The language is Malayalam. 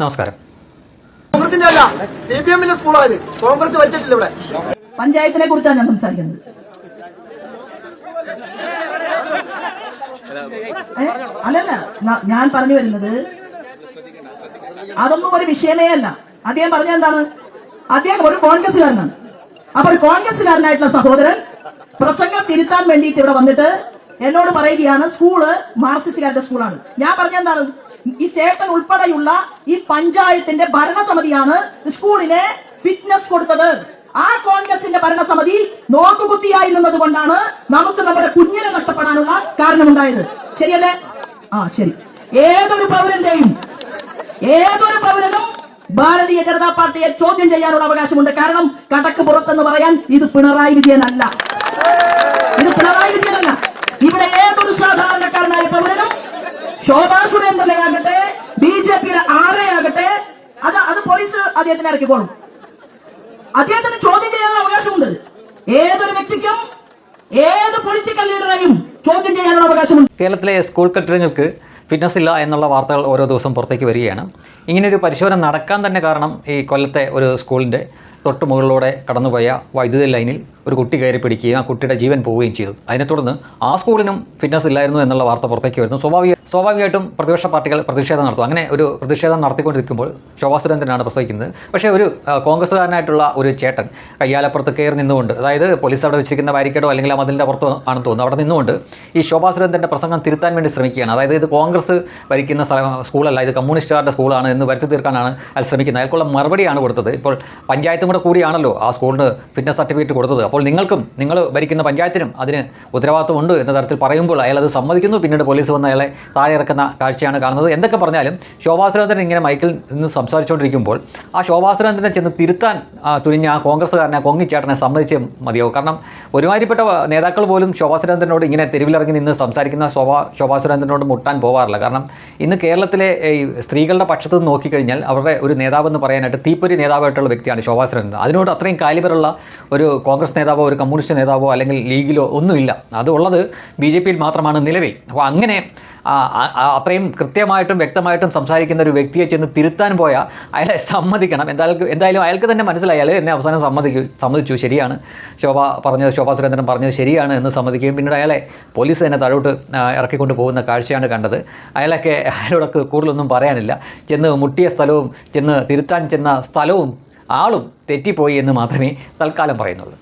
നമസ്കാരം. കോൺഗ്രസിന്റെ അല്ല സി പി എമ്മിന്റെ സ്കൂളായത്. കോൺഗ്രസ് വെച്ചിട്ടില്ല ഇവിടെ. പഞ്ചായത്തിനെ കുറിച്ചാണ് ഞാൻ സംസാരിക്കുന്നത്. അല്ലല്ല ഞാൻ പറഞ്ഞു വരുന്നത് അതൊന്നും ഒരു വിഷയമേ അല്ല. അദ്ദേഹം പറഞ്ഞ എന്താണ്? അദ്ദേഹം ഒരു കോൺഗ്രസ്സുകാരനാണ്. അപ്പൊ ഒരു കോൺഗ്രസ്സുകാരനായിട്ടുള്ള സഹോദരൻ പ്രസംഗം തിരുത്താൻ വേണ്ടിയിട്ട് ഇവിടെ വന്നിട്ട് എന്നോട് പറയുകയാണ് സ്കൂൾ മാർക്സിസ്റ്റുകാരുടെ സ്കൂളാണ്. ഞാൻ പറഞ്ഞ എന്താണ്? ഈ ചേട്ടൻ ഉൾപ്പെടെയുള്ള ഈ പഞ്ചായത്തിന്റെ ഭരണസമിതിയാണ് സ്കൂളിനെ ഫിറ്റ്നസ് കൊടുത്തത്. ആ കോൺഗ്രസിന്റെ ഭരണസമിതി നോക്കുകുത്തിയായി നിന്നത് കൊണ്ടാണ് നമുക്ക് നമ്മുടെ കുഞ്ഞിനെ നഷ്ടപ്പെടാനുള്ള കാരണമുണ്ടായത്. ശരിയല്ലേ? ആ ശരി. ഏതൊരു പൗരന്റെയും ഏതൊരു പൗരനും ഭാരതീയ ജനതാ പാർട്ടിയെ ചോദ്യം ചെയ്യാനുള്ള അവകാശമുണ്ട്. കാരണം കടക്ക് പുറത്തെന്ന് പറയാൻ ഇത് പിണറായി വിജയനല്ല. ഇത് പിണറായി വിജയനല്ല. ഇവിടെ ഏതൊരു പൗരനും ശോഭാ സുരേന്ദ്രനെയാകട്ടെ ബി ജെ പിയുടെ ആരെയാകട്ടെ അത് അത് പോലീസ് അദ്ദേഹത്തിന് ഇറക്കിക്കോളും അദ്ദേഹത്തിന് ചോദ്യം ചെയ്യാനുള്ള അവകാശമുണ്ട്. ഏതൊരു വ്യക്തിക്കും ഏത് പൊളിറ്റിക്കൽ ലീഡറെയും ചോദ്യം ചെയ്യാനുള്ള അവകാശമുണ്ട്. കേരളത്തിലെ സ്കൂൾ കെട്ടിടങ്ങൾക്ക് ഫിറ്റ്നസ് ഇല്ല എന്നുള്ള വാർത്തകൾ ഓരോ ദിവസം പുറത്തേക്ക് വരികയാണ്. ഇങ്ങനെയൊരു പരിശോധന നടക്കാൻ തന്നെ കാരണം ഈ കൊല്ലത്തെ ഒരു സ്കൂളിന്റെ തൊട്ട് മുകളിലൂടെ കടന്നുപോയ വൈദ്യുതി ലൈനിൽ ഒരു കുട്ടി കയറി പിടിക്കുകയും ആ കുട്ടിയുടെ ജീവൻ പോവുകയും ചെയ്തു. അതിനെ തുടർന്ന് ആ സ്കൂളിനും ഫിറ്റ്നസ് ഇല്ലായിരുന്നു എന്നുള്ള വാർത്ത പുറത്തേക്ക് വരുന്നു. സ്വാഭാവിക സ്വാഭാവികമായിട്ടും പ്രതിപക്ഷ പാർട്ടികൾ പ്രതിഷേധം നടത്തും. അങ്ങനെ ഒരു പ്രതിഷേധം നടത്തിക്കൊണ്ടിരിക്കുമ്പോൾ ശോഭാ സുരേന്ദ്രനാണ് പ്രസവിക്കുന്നത് പക്ഷേ ഒരു കോൺഗ്രസ്സുകാരനായിട്ടുള്ള ഒരു ചേട്ടൻ കയ്യാലപ്പുറത്ത് കയറി നിന്നുകൊണ്ട് അതായത് പോലീസ് അവിടെ വെച്ചിരിക്കുന്ന ബാരിക്കേഡോ അല്ലെങ്കിൽ ആ മതിലിന്റെ പുറത്തോ ആണെന്ന് തോന്നുന്നു അവിടെ നിന്നുകൊണ്ട് ഈ ശോഭാ സുരേന്ദ്രന്റെ പ്രസംഗം തിരുത്താൻ വേണ്ടി ശ്രമിക്കുകയാണ്. അതായത് ഇത് കോൺഗ്രസ് ഭരിക്കുന്ന സ്കൂളല്ല ഇത് കമ്മ്യൂണിസ്റ്റുകാരുടെ സ്കൂളാണ് എന്ന് വരുത്തി തീർക്കാനാണ് അയാൾ ശ്രമിക്കുന്നത്. അയാൾക്കുള്ള മറുപടിയാണ് കൊടുത്തത്. ഇപ്പോൾ പഞ്ചായത്തും കൂടെ കൂടിയാണല്ലോ ആ സ്കൂളിന് ഫിറ്റ്നസ് സർട്ടിഫിക്കറ്റ് കൊടുത്തത്. അപ്പോൾ നിങ്ങൾക്കും നിങ്ങൾ ഭരിക്കുന്ന പഞ്ചായത്തിനും അതിന് ഉത്തരവാദിത്വമുണ്ട് എന്ന തരത്തിൽ പറയുമ്പോൾ അയാൾ അത് സമ്മതിക്കുന്നു. പിന്നീട് പോലീസ് വന്ന് അയാളെ താഴെ ഇറക്കുന്ന കാഴ്ചയാണ് കാണുന്നത്. എന്തൊക്കെ പറഞ്ഞാലും ശോഭാ സുരേന്ദ്രൻ ഇങ്ങനെ മൈക്കിൽ നിന്ന് സംസാരിച്ചുകൊണ്ടിരിക്കുമ്പോൾ ആ ശോഭാ സുരേന്ദ്രനെ ചെന്ന് തിരുത്താൻ തുനിഞ്ഞ ആ കോൺഗ്രസ്സുകാരനെ കൊങ്ങിച്ചേട്ടനെ സമ്മതിച്ച് മതിയാവും. കാരണം ഒരുമാതിരിപ്പെട്ട നേതാക്കൾ പോലും ശോഭാ സുരേന്ദ്രനോട് ഇങ്ങനെ തെരുവിലിറങ്ങി നിന്ന് സംസാരിക്കുന്ന ശോഭാ ശോഭാ സുരേന്ദ്രനോട് മുട്ടാൻ പോകാറില്ല കാരണം ഇന്ന് കേരളത്തിലെ ഈ സ്ത്രീകളുടെ പക്ഷത്ത് നിന്ന് നോക്കിക്കഴിഞ്ഞാൽ അവരുടെ ഒരു നേതാവെന്ന് പറയാനായിട്ട് തീപ്പൊരി നേതാവായിട്ടുള്ള വ്യക്തിയാണ് ശോഭാ സുരേന്ദ്രൻ അതിനോട് അത്രയും കാലിബറുള്ള ഒരു കോൺഗ്രസ് നേതാവോ ഒരു കമ്മ്യൂണിസ്റ്റ് നേതാവോ അല്ലെങ്കിൽ ലീഗിലോ ഒന്നുമില്ല. അത് ഉള്ളത് ബി ജെ പിയിൽ മാത്രമാണ് നിലവിൽ. അപ്പോൾ അങ്ങനെ അത്രയും കൃത്യമായിട്ടും വ്യക്തമായിട്ടും സംസാരിക്കുന്ന ഒരു വ്യക്തിയെ ചെന്ന് തിരുത്താൻ പോയാൽ അയാളെ സമ്മതിക്കണം. എന്തായാലും എന്തായാലും അയാൾക്ക് തന്നെ മനസ്സിലായി. അയാൾ എന്നെ അവസാനം സമ്മതിക്കും സമ്മതിച്ചു. ശരിയാണ്. ശോഭ പറഞ്ഞത് ശോഭാ സുരേന്ദ്രൻ പറഞ്ഞത് ശരിയാണ് എന്ന് സമ്മതിക്കുകയും പിന്നീട് അയാളെ പോലീസ് തന്നെ താഴോട്ട് ഇറക്കിക്കൊണ്ട് പോകുന്ന കാഴ്ചയാണ് കണ്ടത്. അയാളൊക്കെ അയാളോടൊക്കെ കൂടുതലൊന്നും പറയാനില്ല. ചെന്ന് മുട്ടിയ സ്ഥലവും ചെന്ന് തിരുത്താൻ ചെന്ന സ്ഥലവും ആളും തെറ്റിപ്പോയി എന്ന് മാത്രമേ തൽക്കാലം പറയുന്നുള്ളൂ.